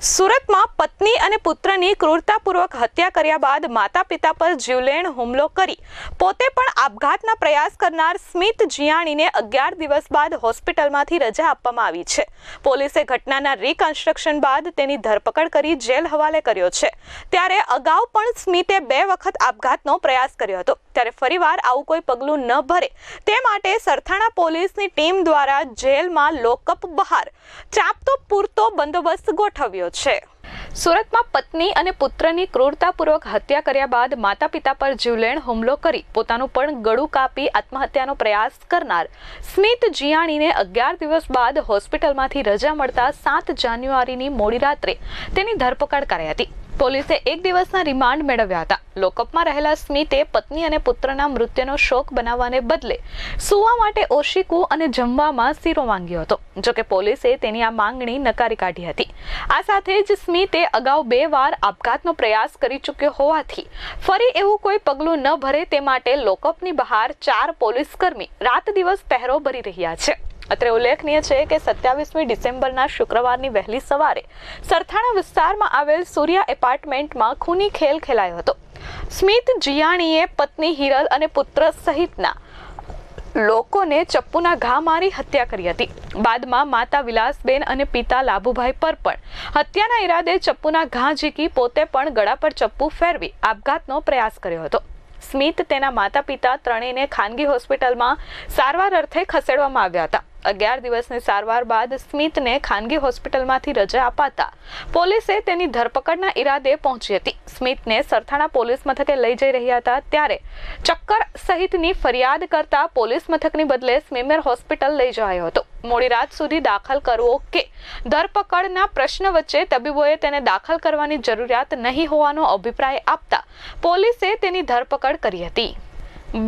સુરતમાં પત્ની અને પુત્રની ક્રૂરતાપૂર્વક હત્યા કર્યા બાદ માતા પિતા પર જીવલેણ હુમલો કરી. પોતે પણ આપઘાતના પ્રયાસ કરનાર સ્મિત જિયાણીને અગિયાર દિવસ બાદ હોસ્પિટલમાંથી રજા આપવામાં આવી છે. પોલીસે ઘટનાના રિકન્સ્ટ્રક્શન બાદ તેની ધરપકડ કરી જેલ હવાલે કર્યો છે. ત્યારે અગાઉ પણ સ્મિતે બે વખત આપઘાતનો પ્રયાસ કર્યો હતો. ત્યારે ફરીવાર આવું કોઈ પગલું ન ભરે. તે માટે સરથાણા પોલીસની ટીમ દ્વારા જેલમાં લોકઅપ બહાર. ચાપતો પૂરતો બંદોબસ્ત ગોઠવ્યો છે. સુરતમાં પત્ની અને પુત્રની ક્રૂરતાપૂર્વક હત્યા કર્યા બાદ માતા પિતા પર જીવલેણ હુમલો કરી પોતાનું પણ ગળું કાપી આત્મહત્યાનો પ્રયાસ કરનાર સ્મિત જિયાણીને અગિયાર દિવસ બાદ હોસ્પિટલમાંથી રજા મળતા સાત જાન્યુઆરીની મોડી રાત્રે તેની ધરપકડ કરાઈ હતી. પોલીસે એક દિવસના રિમાન્ડ મેળવ્યા હતા. લોકઅપમાં રહેલા સ્મિતે પત્ની અને પુત્રના મૃત્યુનો શોક બનાવવાને બદલે સુવા માટે ઓશિકું અને જમવામાં શીરો માંગ્યો હતો. જોકે પોલીસે તેની આ માંગણી નકારી કાઢી હતી. આ સાથે જ સ્મિતે અગાઉ બે વાર આપઘાતનો પ્રયાસ કરી ચૂક્યો હોવાથી ફરી એવું કોઈ પગલું ન ભરે તે માટે લોકઅપની બહાર ચાર પોલીસકર્મી રાત દિવસ પહેરો ભરી રહ્યા છે. અત્રે ઉલ્લેખનીય છે કે સત્યાવીસમી ડિસેમ્બરના શુક્રવારની વહેલી સવારે સરથાણા વિસ્તારમાં આવેલ સૂર્યા એપાર્ટમેન્ટમાં ખૂની ખેલ ખેલાયો હતો. સ્મિત જિયાણીએ પત્ની હિરલ અને પુત્ર સહિતના લોકોને ચપ્પુના ઘા મારી હત્યા કરી હતી. બાદમાં માતા વિલાસબેન અને પિતા લાભુભાઈ પર પણ હત્યાના ઈરાદે ચપ્પુના ઘા ઝીકી પોતે પણ ગળા પર ચપ્પુ ફેરવી આપઘાતનો પ્રયાસ કર્યો હતો. સ્મિત તેના માતા પિતા ત્રણેયને ખાનગી હોસ્પિટલમાં સારવાર અર્થે ખસેડવામાં આવ્યા હતા. અગિયાર દિવસની સારવાર બાદ સ્મિતને ખાનગી હોસ્પિટલમાંથી રજા અપાતા પોલીસે તેની ધરપકડના ઈરાદે પહોંચી હતી. સ્મિતને સરથાણા પોલીસ મથકે લઈ જઈ રહ્યા હતા ત્યારે ચક્કર સહિતની ફરિયાદ કરતા પોલીસ મથકની બદલે સ્મીમેર હોસ્પિટલ લઈ જવાયો હતો. મોડી રાત સુધી દાખલ કરવો કે ધરપકડના પ્રશ્ન વચ્ચે તબીબોએ તેને દાખલ કરવાની જરૂરિયાત નહીં હોવાનો અભિપ્રાય આપતા પોલીસે તેની ધરપકડ કરી હતી.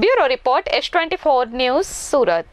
Bureau report S twenty four news Surat.